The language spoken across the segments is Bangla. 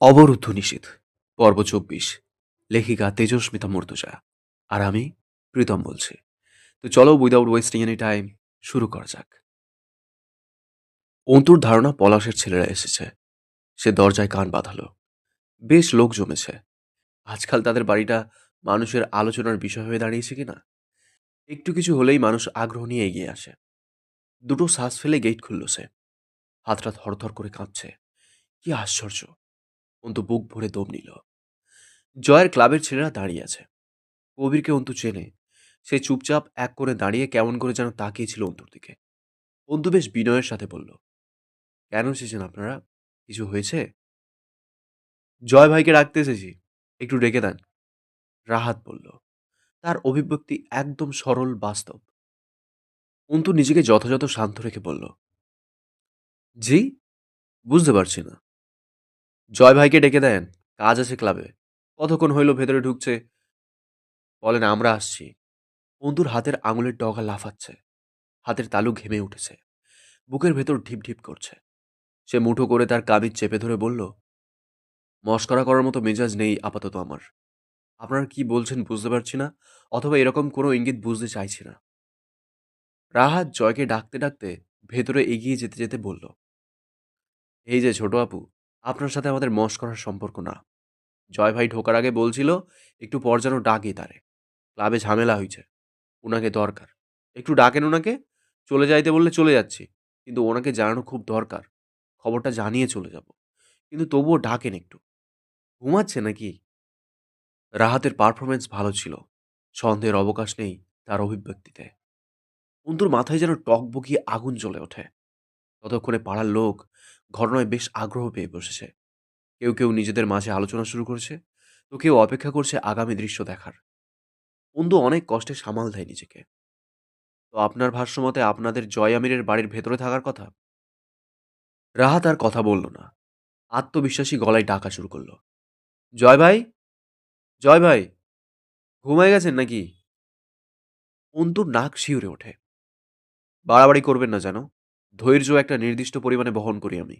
অবরুদ্ধ নিষেধ। পর্ব চব্বিশ। লেখিকা তেজস্মিতা মর্তুজা। আর আমি প্রীতম বলছি। তো চলো উইদাউট ওয়েস্টিং এনি টাইম শুরু করা যাক। অন্তুর ধারণা পলাশের ছেলেরা এসেছে। সে দরজায় কান বাঁধালো। বেশ লোক জমেছে। আজকাল তাদের বাড়িটা মানুষের আলোচনার বিষয় হয়ে দাঁড়িয়েছে কিনা? একটু কিছু হলেই মানুষ আগ্রহ নিয়ে এগিয়ে আসে। দুটো শ্বাস ফেলে গেট খুলল সে। হাতটা থরথর করে কাঁপছে। কি আশ্চর্য! অন্তু বুক ভরে দম নিল। জয়ের ক্লাবের ছেলেরা দাঁড়িয়ে আছে। কবিরকে অন্তু চেনে। সে চুপচাপ এক করে দাঁড়িয়ে কেমন করে যেন তাকিয়েছিল অন্তুর দিকে। অন্তু বেশ বিনয়ের সাথে বলল, কেন এসেছেন আপনারা? কিছু হয়েছে? জয় ভাইকে ডাকতে এসেছি। একটু ডেকে দেন। রাহাত বলল। তার অভিব্যক্তি একদম সরল, বাস্তব। অন্তু নিজেকে যথাযথ শান্ত রেখে বলল, জি, বুঝতে পারছি না। জয় ভাইকে ডেকে দেন, কাজ আছে ক্লাবে। কতক্ষণ হইল ভেতরে ঢুকছে? বলেন, আমরা আসছি। বন্ধুর হাতের আঙুলের ডগা লাফাচ্ছে। হাতের তালু ঘেমে উঠেছে। বুকের ভেতর ঢিপ ঢিপ করছে। সে মুঠো করে তার কাবিজ চেপে ধরে বলল, মস্করা করার মতো মেজাজ নেই আপাতত আমার। আপনারা কি বলছেন বুঝতে পারছি না, অথবা এরকম কোনো ইঙ্গিত বুঝতে চাইছি না। রাহাত জয়কে ডাকতে ডাকতে ভেতরে এগিয়ে যেতে যেতে বলল, এই যে ছোট আপু আপনার সাথে আমাদের মশ করার সম্পর্ক না। জয় ভাই ঢোকার আগে বলছিল, একটু পর যেন ডাকে তারে। ক্লাবে ঝামেলা হয়েছে ওনাকে দরকার। একটু ডাকেন ওনাকে চলে যাইতে বললে চলে যাচ্ছি। কিন্তু ওনাকে জানানো খুব দরকার। খবরটা জানিয়ে চলে যাব। কিন্তু তবুও ডাকেন একটু। ঘুমাচ্ছে নাকি? রাহাতের পারফরমেন্স ভালো ছিল। সন্দেহের অবকাশ নেই তার অভিব্যক্তিতে। অন্তুর মাথায় যেন টক বকিয়ে আগুন জ্বলে ওঠে। ততক্ষণে পাড়ার লোক ঘটনায় বেশ আগ্রহ পেয়ে বসেছে। কেউ কেউ নিজেদের মাঝে আলোচনা শুরু করেছে, তো কেউ অপেক্ষা করছে আগামী দৃশ্য দেখার। অন্তু অনেক কষ্টে সামাল দেয় নিজেকে। তো আপনার ভাষ্যমতে আপনাদের জয় আমিরের বাড়ির ভেতরে থাকার কথা? রাহাত আর কথা বলল না। আত্মবিশ্বাসী গলায় ডাকা শুরু করল। জয় ভাই? জয় ভাই? ঘুমায় গেছেন নাকি? অন্তুর নাক শিউরে ওঠে। বাড়াবাড়ি করবেন না যেন। ধৈর্য একটা নির্দিষ্ট পরিমাণে বহন করি আমি।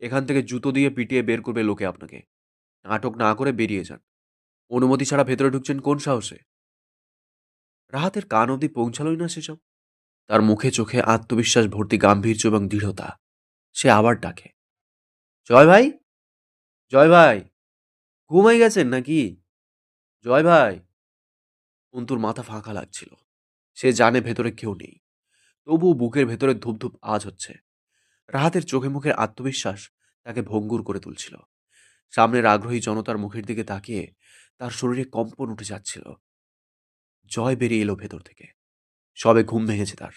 এখান থেকে জুতো দিয়ে পিটিয়ে বের করবে লোকে আপনাকে। নাটক না করে বেরিয়ে যান। অনুমতি ছাড়া ভেতরে ঢুকছেন কোন সাহসে? রাহাতের কান অবধি পৌঁছালোই না সেসব। তার মুখে চোখে আত্মবিশ্বাস, ভর্তি গাম্ভীর্য এবং দৃঢ়তা। সে আবার ডাকে। জয় ভাই? জয় ভাই? ঘুমাই গেছেন নাকি? জয় ভাই? অন্তুর মাথা ফাঁকা লাগছিল। সে জানে ভেতরে কেউ নেই। তবুও বুকের ভেতরে ধূপধূপ আজ হচ্ছে। রাহাতের চোখে মুখের আত্মবিশ্বাস তাকে ভঙ্গুর করে তুলছিল। সামনের আগ্রহী জনতার মুখের দিকে তাকিয়ে তার শরীরে কম্পন উঠে যাচ্ছিল। জয় বেরিয়ে এলো ভেতর থেকে। সবে ঘুম ভেঙেছে তার।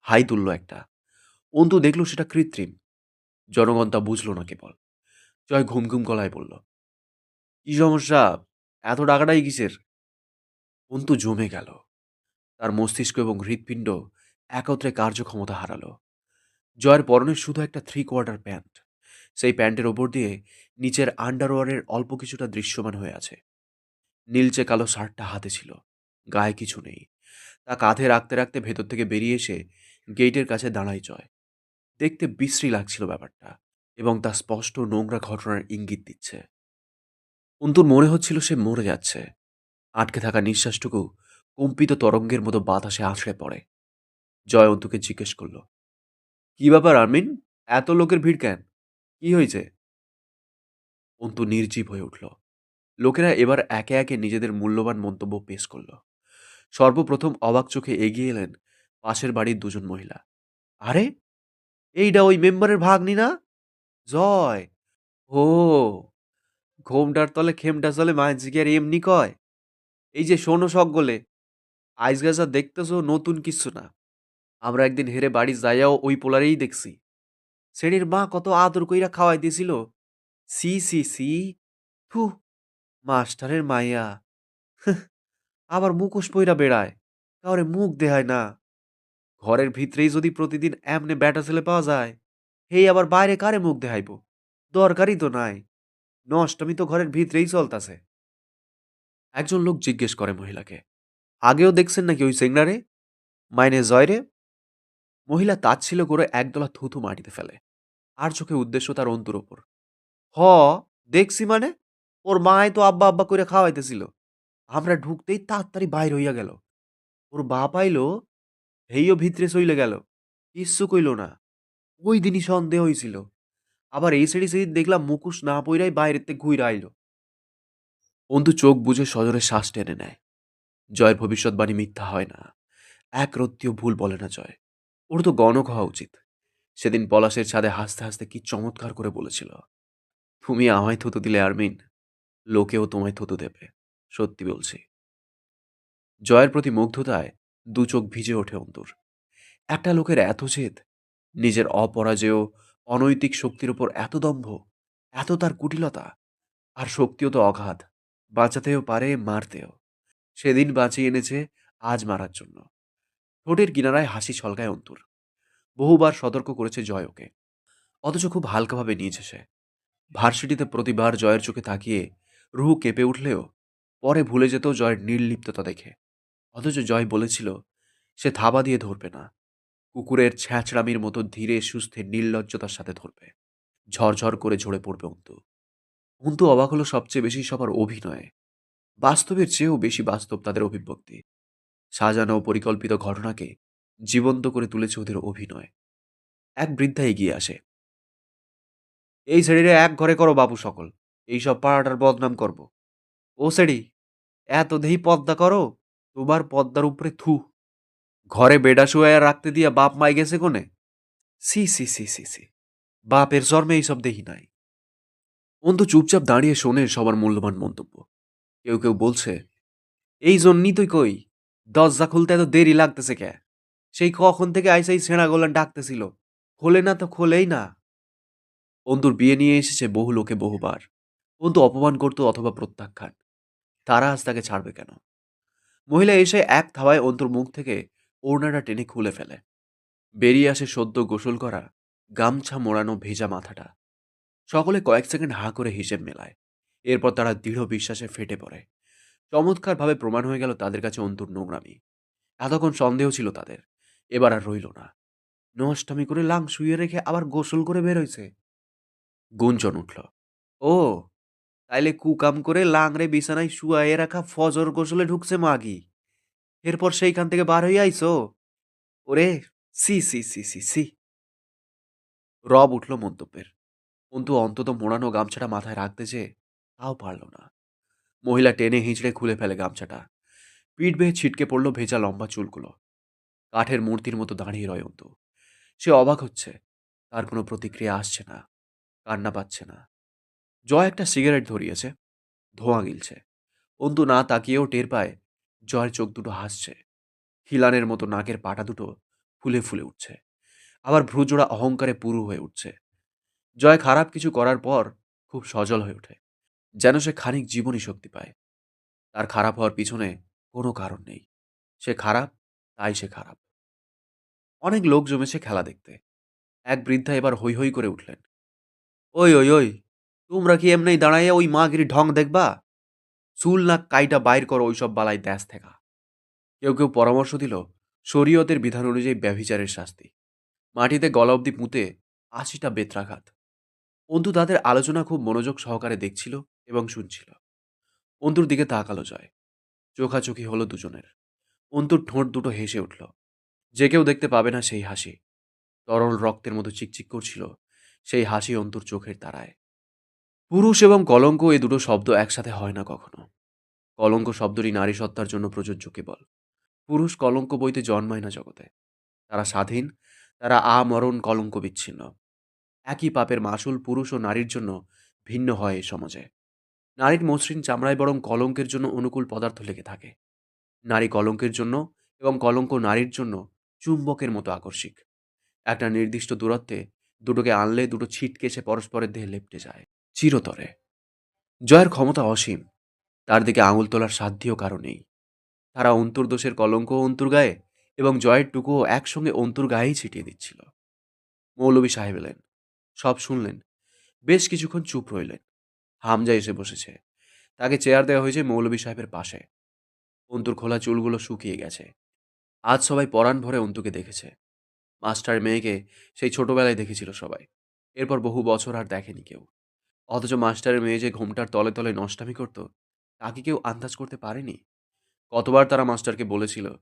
হাই তুলল একটা। অন্তু দেখল সেটা কৃত্রিম। জনগণ তা বুঝল না কেবল। জয় ঘুম ঘুম গলায় বলল, কি সমস্যা? এত ডাকাটাই কিসের? অন্তু জমে গেল। তার মস্তিষ্ক এবং হৃৎপিণ্ড একত্রে কার্যক্ষমতা হারালো। জয়ের পরনে শুধু একটা থ্রি কোয়ার্টার প্যান্ট সেই প্যান্টের ওপর দিয়ে নিচের আন্ডারওয়ারের অল্প কিছুটা দৃশ্যমান হয়ে আছে। নীলচে কালো শার্টটা হাতে ছিল, গায়ে কিছু নেই। তা কাঁধে রাখতে রাখতে ভেতর থেকে বেরিয়ে এসে গেটের কাছে দাঁড়ায় জয়। দেখতে বিশ্রী লাগছিল ব্যাপারটা এবং তা স্পষ্ট নোংরা ঘটনার ইঙ্গিত দিচ্ছে। অন্তুর মনে হচ্ছিল সে মরে যাচ্ছে। আটকে থাকা নিঃশ্বাসটুকু কম্পিত তরঙ্গের মতো বাতাসে আছড়ে পড়ে। জয় অন্তুকে জিজ্ঞেস করল, কি ব্যাপার আরমিন? এত লোকের ভিড় কেন? কি হয়েছে? অন্তু নির্জীব হয়ে উঠল। লোকেরা এবার একে একে নিজেদের মূল্যবান মন্তব্য পেশ করল। সর্বপ্রথম অবাক চোখে এগিয়ে এলেন পাশের বাড়ির দুজন মহিলা। আরে এইটা ওই মেম্বারের ভাগ্নি না? জয়! ও, ঘোমটার তলে খেমটা চলে মাঝিকে আর এমনি কয়? এই যে শোনো আইস গাছা দেখতেছো নতুন কিছু না। আমরা একদিন হেরে বাড়ি যাইয়াও ওই পোলারেই দেখছি। শ্রেণির মা কত আদর কইরা খাওয়াই দিছিল। সি সি সি থু মাস্টারের মাইয়া। হ্যাঁ, আবার মুখোশ পইরা বেড়ায়। কাউরে মুখ দেহায় না। ঘরের ভিতরেই যদি প্রতিদিন এমনে ব্যাটা ছেলে পাওয়া যায় হেই আবার বাইরে কারে মুখ দেখাইব? দরকারই তো নাই। নষ্টমী তো ঘরের ভিতরেই চলতাছে। একজন লোক জিজ্ঞেস করে মহিলাকে আগেও দেখছেন নাকি ওই সেংনারে মাইনে জয় রে মহিলা তাচ্ছিল করে একদলা থুথু মাটিতে ফেলে। আর চোখে উদ্দেশ্য তার অন্তুর ওপর হ, দেখছি মানে? ওর মায় তো আব্বা আব্বা করে খাওয়াইতেছিল। আমরা ঢুকতেই তাড়াতাড়ি বাইর হইয়া গেল। ওর বাপ আইলো, হেইও ভিতরে চইলে গেল। কিচ্ছু কইল না। ওই দিনই সন্দেহ হয়েছিল আবার এই সাইডে সেদিন দেখলাম মুখোশ না পইরাই বাইরেতে ঘুরে আইলো। অন্তু চোখ বুঝে সজরে শ্বাস টেনে নেয়। জয়ের ভবিষ্যৎবাণী মিথ্যা হয় না। এক রত্তিও ভুল বলে না জয়। ওর তো গণক হওয়া উচিত। সেদিন পলাশের ছাদে হাসতে হাসতে কি চমৎকার করে বলেছিল, তুমি আমায় থুতু দিলে, আরমিন। লোকেও তোমায় থুতু দেবে, সত্যি বলছি। জয়ের প্রতি মুগ্ধতায় দু চোখ ভিজে ওঠে অন্তুর। একটা লোকের এত জেদ, নিজের অপরাজেয়, অনৈতিক শক্তির উপর এত দম্ভ, এত তার কুটিলতা, আর শক্তিও তো অগাধ, বাঁচাতেও পারে, মারতেও। সেদিন বাঁচিয়ে এনেছে আজ মারার জন্য। ঠোঁটের কিনারায় হাসি ছলকায় অন্তুর। বহুবার সতর্ক করেছে জয় ওকে। অথচ খুব হালকাভাবে নিয়েছে সে। ভার্সিটিতে প্রতিবার জয়ের চোখে তাকিয়ে রুহু কেঁপে উঠলেও পরে ভুলে যেত জয়ের নির্লিপ্ততা দেখে। অথচ জয় বলেছিল, সে থাবা দিয়ে ধরবে না। কুকুরের ছ্যাঁচড়ামির মতো ধীরে সুস্থে নির্লজ্জতার সাথে ধরবে। ঝরঝর করে ঝরে পড়বে অন্তু। অন্তু অবাক হলো সবচেয়ে বেশি সবার অভিনয়ে। বাস্তবের চেয়েও বেশি বাস্তব তাদের অভিব্যক্তি। সাজানো পরিকল্পিত ঘটনাকে জীবন্ত করে তুলেছে ওদের অভিনয়। এক বৃদ্ধা এগিয়ে আসে। এই ছেড়িরে এক ঘরে করো বাবু সকল, এইসব পাড়াটার বদনাম করব। ও শ্রেণি, এত দেহি পদ্মা করো, তোমার পদ্মার উপরে থু। ঘরে বেডা শুয়ে রাখতে দিয়া বাপ মাই গেছে কোনে? সি সি সি সি সি, বাপের জন্মে এইসব দেহি নাই। অন্ত চুপচাপ দাঁড়িয়ে শোনে সবার মূল্যবান মন্তব্য। কেউ কেউ বলছে, এই জন্যই তুই কই? দরজা খুলতে এত দেরি লাগতেছে কে? সেই কখন থেকে আইসাই ছেঁড়া গোলান ডাকতেছিল। খোলে না তো খোলেই না। অন্তুর বিয়ে নিয়ে এসেছে বহু লোকে বহুবার। অন্তু অপমান করতো অথবা প্রত্যাখ্যান। তারা আজ তাকে ছাড়বে কেন? মহিলা এসে এক থাওয়ায় অন্তুর মুখ থেকে ওড়নাটা টেনে খুলে ফেলে। বেরিয়ে আসে সদ্য গোসল করা, গামছা মোড়ানো ভেজা মাথাটা। সকলে কয়েক সেকেন্ড হাঁ করে হিসেব মেলায়। এরপর তারা দৃঢ় বিশ্বাসে ফেটে পড়ে। চমৎকারভাবে প্রমাণ হয়ে গেল তাদের কাছে অন্তুর নোংরামি। এতক্ষণ সন্দেহ ছিল তাদের। এবার আর রইল না। নষ্টামি করে লাং শুয়ে রেখে আবার গোসল করে বেরোইছে গুঞ্জন উঠল। ও, তাইলে কুকাম করে লাংরে বিছানায় শুয়াইয়ে রাখা ফজর গোসলে ঢুকছে মাগি। এরপর সেইখান থেকে বার হয়ে আইছো? ওরে, সি সি সি সি সি। রব উঠল মন্তব্যের। অন্তু অন্তত মোড়ানো গামছাটা মাথায় রাখতে চেয়ে তাও পারল না। মহিলা টেনে হিঁচড়ে খুলে ফেলে গামছাটা। পিঠ বেয়ে ছিটকে পড়ল ভেজা লম্বা চুলগুলো। কাঠের মূর্তির মতো দাঁড়িয়ে রয় অন্তু। সে অবাক হচ্ছে। তার কোনো প্রতিক্রিয়া আসছে না। কান্না পাচ্ছে না। জয় একটা সিগারেট ধরিয়েছে। ধোঁয়া গিলছে। অন্তু না তাকিয়েও টের পায়, জয়ের চোখ দুটো হাসছে। হিলানের মতো নাকের পাটা দুটো ফুলে ফুলে উঠছে। আবার ভ্রুজোড়া অহংকারে পুরু হয়ে উঠছে। জয় খারাপ কিছু করার পর খুব সজল হয়ে ওঠে। যেন সে খানিক জীবনী শক্তি পায়। তার খারাপ হওয়ার পিছনে কোনো কারণ নেই। সে খারাপ, তাই সে খারাপ। অনেক লোক জমেছে খেলা দেখতে। এক বৃদ্ধা এবার হৈ হৈ করে উঠলেন। ওই ওই ওই, তোমরা কি এমনি দাঁড়াইয়া ওই মাগির ঢং দেখবা? চুল না কাইটা বাইর করো ওইসব বালাই দ্যাস থেকা। কেউ কেউ পরামর্শ দিল শরীয়তের বিধান অনুযায়ী ব্যভিচারের শাস্তি। মাটিতে গলা অব্দি পুঁতে আশিটা বেত্রাঘাত। অন্তু তাদের আলোচনা খুব মনোযোগ সহকারে দেখছিল। এবং শুনছিল। অন্তুর দিকে তাকালো জয়। চোখাচোখি হলো দুজনের। অন্তুর ঠোঁট দুটো হেসে উঠল। যে কেউ দেখতে পাবে না সেই হাসি। তরল রক্তের মতো চিকচিক করছিল সেই হাসি অন্তুর চোখের তারায়। পুরুষ এবং কলঙ্ক এই দুটো শব্দ একসাথে হয় না কখনো। কলঙ্ক শব্দটি নারী সত্তার জন্য প্রযোজ্য কেবল। পুরুষ কলঙ্ক বইতে জন্মায় না জগতে। তারা স্বাধীন, তারা আমরণ কলঙ্ক বিচ্ছিন্ন একই পাপের মাসুল পুরুষ ও নারীর জন্য ভিন্ন হয় এই সমাজে। নারীর মসৃণ চামড়ায় বরং কলঙ্কের জন্য অনুকূল পদার্থ লেগে থাকে। নারী কলঙ্কের জন্য এবং কলঙ্ক নারীর জন্য চুম্বকের মতো আকর্ষিক। একটা নির্দিষ্ট দূরত্বে দুটোকে আনলে দুটো ছিটকে সে পরস্পরের দেহে লেপটে যায়, চিরতরে। জয়ের ক্ষমতা অসীম, তার দিকে আঙুল তোলার সাধ্যও কারও নেই। তারা অন্তর্দোষের কলঙ্ক অন্তর গায়ে এবং জয়ের টুকুও একসঙ্গে অন্তর গায়েই ছিটিয়ে দিচ্ছিল। মৌলবী সাহেব এলেন, সব শুনলেন, বেশ কিছুক্ষণ চুপ রইলেন। হামজা এসে বসেছে। তাকে চেয়ার দেওয়া হয়েছে মৌলবী সাহেবের পাশে। অন্তুর খোলা চুলগুলো শুকিয়ে গেছে। আজ সবাই পরাণ ভরে অন্তুকে দেখেছে। মাস্টার মেয়েকে সেই ছোটবেলায় দেখেছিল সবাই। এরপর বহু বছর আর দেখেনি কেউ। অথচ মাস্টারের মেয়ে যে ঘোমটার তলে তলে নষ্টামি করত, তা কি কেউ আন্দাজ করতে পারেনি? কতবার তারা মাস্টারকে বলেছিল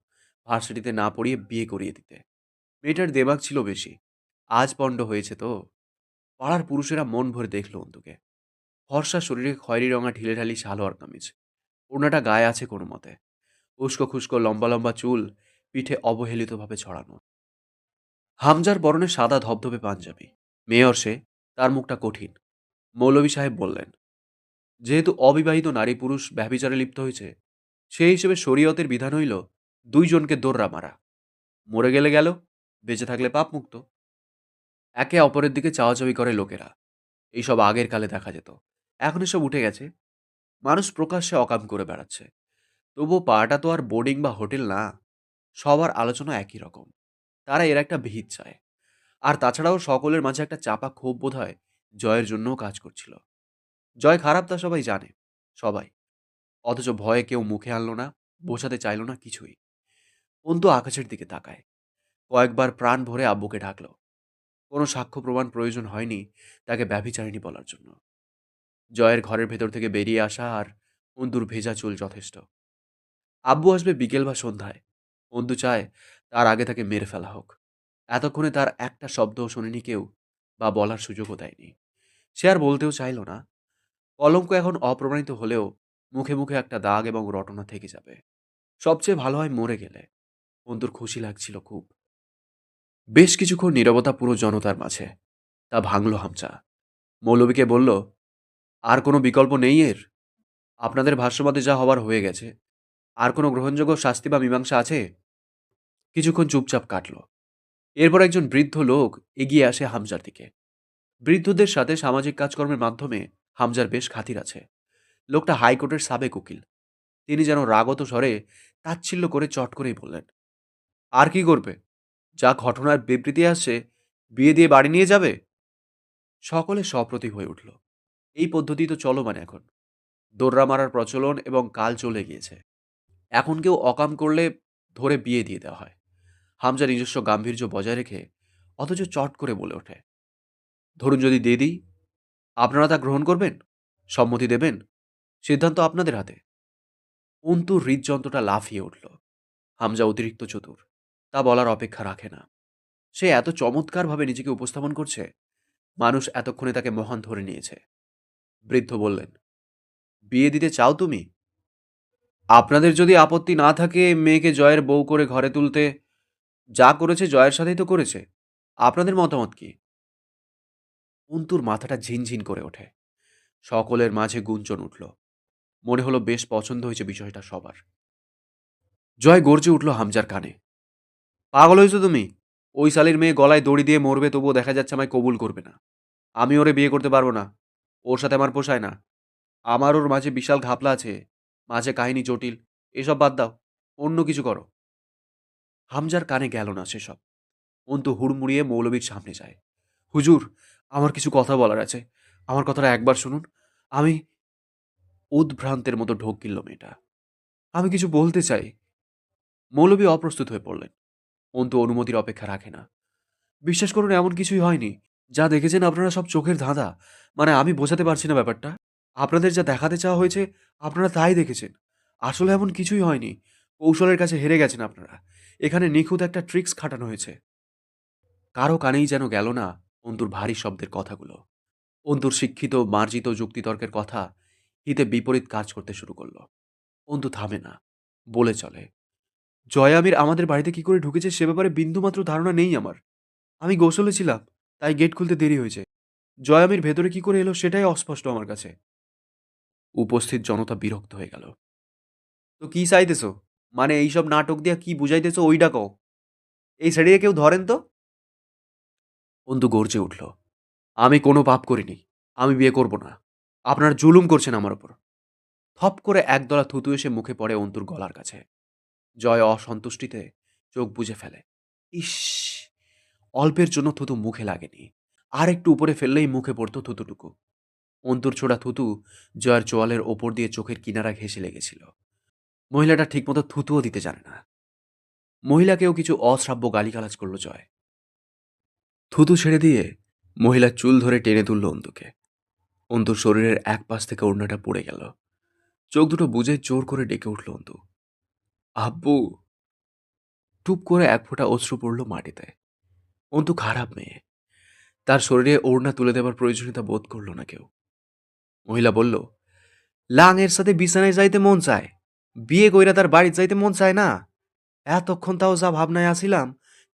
ভার্সিটিতে না পড়িয়ে বিয়ে করিয়ে দিতে। মেয়েটার দেমাগ ছিল বেশি। আজ পণ্ড হয়েছে তো। পাড়ার পুরুষেরা মন ভরে দেখল অন্তুকে। ফর্সা শরীরে খয়েরি রঙা ঢিলেঢালি সালোয়ার কামিজ। ওড়নাটা গায়ে আছে কোনো মতে। উস্কো খুস্কো লম্বা লম্বা চুল, পিঠে অবহেলিতভাবে ছড়ানো। হামজার বরণে সাদা ধবধবে পাঞ্জাবি। মেয়র সে, তার মুখটা কঠিন। মৌলভী সাহেব বললেন, যেহেতু অবিবাহিত নারী পুরুষ ব্যভিচারে লিপ্ত হয়েছে সেই হিসেবে শরীয়তের বিধান হইল দুইজনকে দোররা মারা। মরে গেলে গেল, বেঁচে থাকলে পাপ মুক্ত একে অপরের দিকে চাওয়াচাওয়ি করে লোকেরা। এইসব আগের কালে দেখা যেত। এখন এসব উঠে গেছে। মানুষ প্রকাশ্যে অকাম করে বেড়াচ্ছে। তবুও পাড়াটা তো আর বোর্ডিং বা হোটেল না, সবার আলোচনা একই রকম। তারা এর একটা বিহিত চায়। আর তাছাড়াও সকলের মাঝে একটা চাপা ক্ষোভ বোধ হয় জয়ের জন্যও কাজ করছিল। জয় খারাপ তা সবাই জানে, সবাই। অথচ ভয়ে কেউ মুখে আনলো না, বোঝাতে চাইল না কিছুই। অন্তু আকাশের দিকে তাকায়। কয়েকবার প্রাণ ভরে আব্বুকে ডাকলো কোনো সাক্ষ্য প্রমাণ প্রয়োজন হয়নি তাকে ব্যভিচারিণী বলার জন্য। জয়ের ঘরের ভেতর থেকে বেরিয়ে আসা আর অন্তুর ভেজা চুল যথেষ্ট। আব্বু আসবে বিকেল বা সন্ধ্যায়। অন্তু চায় তার আগে তাকে মেরে ফেলা হোক। এতক্ষণে তার একটা শব্দও শোনেনি কেউ বা বলার সুযোগও দেয়নি। সে আর বলতেও চাইল না। কলঙ্ক এখন অপ্রমাণিত হলেও মুখে মুখে একটা দাগ এবং রটনা থেকে যাবে। সবচেয়ে ভালো হয় মরে গেলে। অন্তুর খুশি লাগছিল খুব। বেশ কিছুক্ষণ নীরবতা পুরো জনতার মাঝে। তা ভাঙল হামচা। মৌলবীকে বলল আর কোনো বিকল্প নেই এর? আপনাদের ভাষ্যমতে যা হবার হয়ে গেছে। আর কোনো গ্রহণযোগ্য শাস্তি বা মীমাংসা আছে? কিছুক্ষণ চুপচাপ কাটল। এরপর একজন বৃদ্ধ লোক এগিয়ে আসে হামজার দিকে। বৃদ্ধদের সাথে সামাজিক কাজকর্মের মাধ্যমে হামজার বেশ খাতির আছে। লোকটা হাইকোর্টের সাবেক উকিল। তিনি যেন রাগত স্বরে তাচ্ছিল্য করে চট করেই বললেন, আর কি করবে? যা ঘটনার বিবৃতি আসছে, বিয়ে দিয়ে বাড়ি নিয়ে যাবে? সকলে সপ্রতিভ হয়ে উঠল। এই পদ্ধতি তো চলমান এখন। দোররা মারার প্রচলন এবং কাল চলে গিয়েছে। এখন কেউ অকাম করলে ধরে বিয়ে দিয়ে দেওয়া হয়। হামজা নিজস্ব গাম্ভীর্য বজায় রেখে অথচ চট করে বলে ওঠে, ধরুন যদি দিয়ে দিই, আপনারা তা গ্রহণ করবেন? সম্মতি দেবেন? সিদ্ধান্ত আপনাদের হাতে? অন্তুর হৃদযন্ত্রটা লাফিয়ে উঠল। হামজা অতিরিক্ত চতুর, তা বলার অপেক্ষা রাখে না। সে এত চমৎকারভাবে নিজেকে উপস্থাপন করছে, মানুষ এতক্ষণে তাকে মহান ধরে নিয়েছে। বৃদ্ধ বললেন, বিয়ে দিতে চাও তুমি? আপনাদের যদি আপত্তি না থাকে মেয়েকে জয়ের বউ করে ঘরে তুলতে, যা করেছে জয়ের সাথেই তো করেছে, আপনাদের মতামত কি? অন্তুর মাথাটা ঝিনঝিন করে ওঠে। সকলের মাঝে গুঞ্জন উঠল। মনে হলো বেশ পছন্দ হয়েছে বিষয়টা সবার। জয় গর্জে উঠল হামজার কানে, পাগল হয়েছো তুমি? ওই সালের মেয়ে গলায় দড়ি দিয়ে মরবে, তবুও দেখা যাচ্ছে আমায় কবুল করবে না। আমি ওরে বিয়ে করতে পারব না। ওর সাথে আমার পোষায় না। আমার ওর মাঝে বিশাল ঘাপলা আছে। মাঝে কাহিনী জটিল। এসব বাদ দাও। অন্য কিছু করো। হামজার কানে গেল না সেসব। অন্তু হুড়মুড়িয়ে মৌলবীর সামনে যায়। হুজুর, আমার কিছু কথা বলার আছে। আমার কথাটা একবার শুনুন। আমি উদ্ভ্রান্তের মতো ঢোক গিলল মেয়েটা। আমি কিছু বলতে চাই। মৌলবী অপ্রস্তুত হয়ে পড়লেন। অন্তু অনুমতির অপেক্ষা রাখে না। বিশ্বাস করুন, এমন কিছুই হয়নি। যা দেখেছেন আপনারা সব চোখের ধাঁধা। মানে আমি বোঝাতে পারছি না ব্যাপারটা। আপনাদের যা দেখাতে চাওয়া হয়েছে, আপনারা তাই দেখেছেন। আসলে এমন কিছুই হয়নি। কৌশলের কাছে হেরে গেছেন আপনারা। এখানে নিখুঁত একটা ট্রিক্স খাটানো হয়েছে। কারও কানেই যেন গেল না অন্তুর ভারী শব্দের কথাগুলো। অন্তুর শিক্ষিত, মার্জিত যুক্তিতর্কের কথা হিতে বিপরীত কাজ করতে শুরু করল। অন্তু থামে না, বলে চলে, জয়ামির আমাদের বাড়িতে কি করে ঢুকেছে সে ব্যাপারে বিন্দুমাত্র ধারণা নেই আমার। আমি গোসলে ছিলাম তাই গেট খুলতে দেরি হয়েছে। জয়ামির ভেতরে কি করে এলো সেটাই অস্পষ্ট আমার কাছে। উপস্থিত জনতা বিরক্ত হয়ে গেল। তো কি চাইতেছো? মানে এইসব নাটক দিয়া কি বুঝাইতেছো ওইটা কও। এই সাইডে কেউ ধরেন তো? অন্তু গর্জে উঠল। আমি কোনো পাপ করিনি। আমি বিয়ে করব না। আপনার জুলুম করছেন আমার ওপর থপ করে একদলা থুতু এসে মুখে পড়ে অন্তুর গলার কাছে। জয় অসন্তুষ্টিতে চোখ বুঝে ফেলে। ইস অল্পের জন্য থুতু মুখে লাগেনি। আর একটু উপরে ফেললেই মুখে পড়তো থুতুটুকু। অন্তুর ছোড়া থুতু জয়ের চোয়ালের ওপর দিয়ে চোখের কিনারা ঘেঁষে লেগেছিল। মহিলাটা ঠিকমতো থুতুও দিতে জানে না। মহিলাকেও কিছু অশ্রাব্য গালিগালাজ করল জয়। থুতু ছেড়ে দিয়ে মহিলা চুল ধরে টেনে তুলল অন্তুকে। অন্তুর শরীরের এক পাশ থেকে ওড়নাটা পড়ে গেল। চোখ দুটো বুঝে জোর করে ডেকে উঠল অন্তু। আব্বু! টুপ করে এক ফোঁটা অশ্রু পড়ল মাটিতে। অন্তু খারাপ মেয়ে। তার শরীরে ওড়না তুলে দেবার প্রয়োজনীয়তা বোধ করল না কেউ। মহিলা বলল, লাঙের সাথে বিছানায় যাইতে মন চায়। বিয়ে কইরা তার বাড়ি যাইতে মন চায় না। এতক্ষণ তাও যা ভাবনায় আসিলাম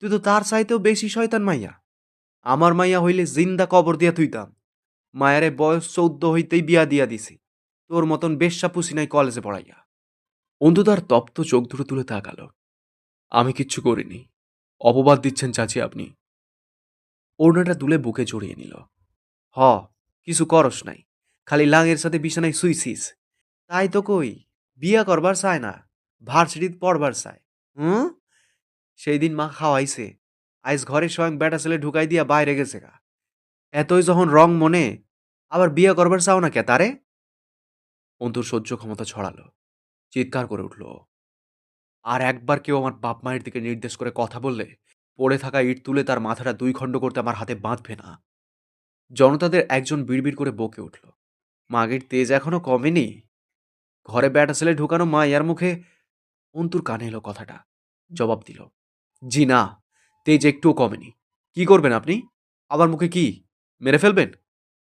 তুই তো তার চাইতেও বেশি শয়তান মাইয়া। আমার মাইয়া হইলে জিন্দা কবর দিয়া থুইতাম। মায়ারে বয়স চৌদ্দ হইতেই বিয়া দিয়া দিছি। তোর মতন বেশ্যা পুষি নাই কলেজে পড়াইয়া। অন্তু তার তপ্ত চোখ দুটো তুলে তাকালো। আমি কিচ্ছু করিনি। অপবাদ দিচ্ছেন চাচি আপনি। ওড়নাটা তুলে বুকে জড়িয়ে নিল। হ, কিছু করস নাই। খালি লাঙের সাথে বিছানায় শুইছিস তাই তো কই, বিয়া করবার চায় না, ভার্সিটিত পড়বার চায়, হুম? সেই দিন মা খাওয়াইছে। আইস ঘরে স্বয়ং বেটা ছেলে ঢুকাই দিয়া বাইরে গেছে গা। এতই যখন রং মনে, আবার বিয়ে করবার চাও না কে তারে? অন্তুর সহ্য ক্ষমতা ছড়ালো, চিৎকার করে উঠল। আর একবার কেউ আমার বাপ মায়ের দিকে নির্দেশ করে কথা বললে পড়ে থাকা ইট তুলে তার মাথাটা দুই খণ্ড করতে আমার হাতে বাঁধবে না। জনতাদের একজন বিড়বিড় করে বকে উঠল, মাগের তেজ এখনও কমেনি? ঘরে ব্যাটা ছেলে ঢুকানো মা ইয়ার মুখে অন্তুর কানে এলো কথাটা, জবাব দিল, জি না, তেজ একটুও কমেনি। কি করবেন আপনি? আবার মুখে কি, মেরে ফেলবেন?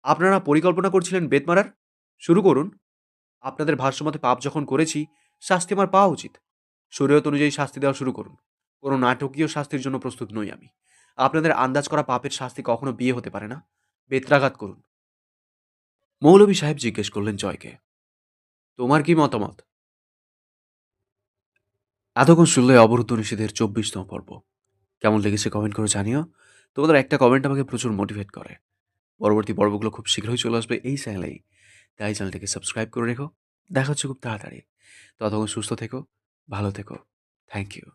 আপনারা পরিকল্পনা করছিলেন বেত মারার? শুরু করুন। আপনাদের ভাষ্যমতে পাপ যখন করেছি, শাস্তি আমার পাওয়া উচিত। শরীয়ত অনুযায়ী শাস্তি দেওয়া শুরু করুন। কোনো নাটকীয় শাস্তির জন্য প্রস্তুত নই আমি। আপনাদের আন্দাজ করা পাপের শাস্তি কখনো বিয়ে হতে পারে না। বেত্রাঘাত করুন। মৌলভী সাহেব জিজ্ঞেস করলেন জয়কে, তোমার কি মতামত? এতক্ষণ শুনলে অবরুদ্ধ নিষেধের চব্বিশতম পর্ব। কেমন লেগেছে কমেন্ট করে জানিও। তোমাদের একটা কমেন্ট আমাকে প্রচুর মোটিভেট করে। পরবর্তী পর্বগুলো খুব শীঘ্রই চলে আসবে এই চ্যানেলেই তাই চ্যানেলটিকে সাবস্ক্রাইব করে রেখো। দেখা হচ্ছে খুব তাড়াতাড়ি। ততক্ষণ সুস্থ থেকো, ভালো থেকো। Thank you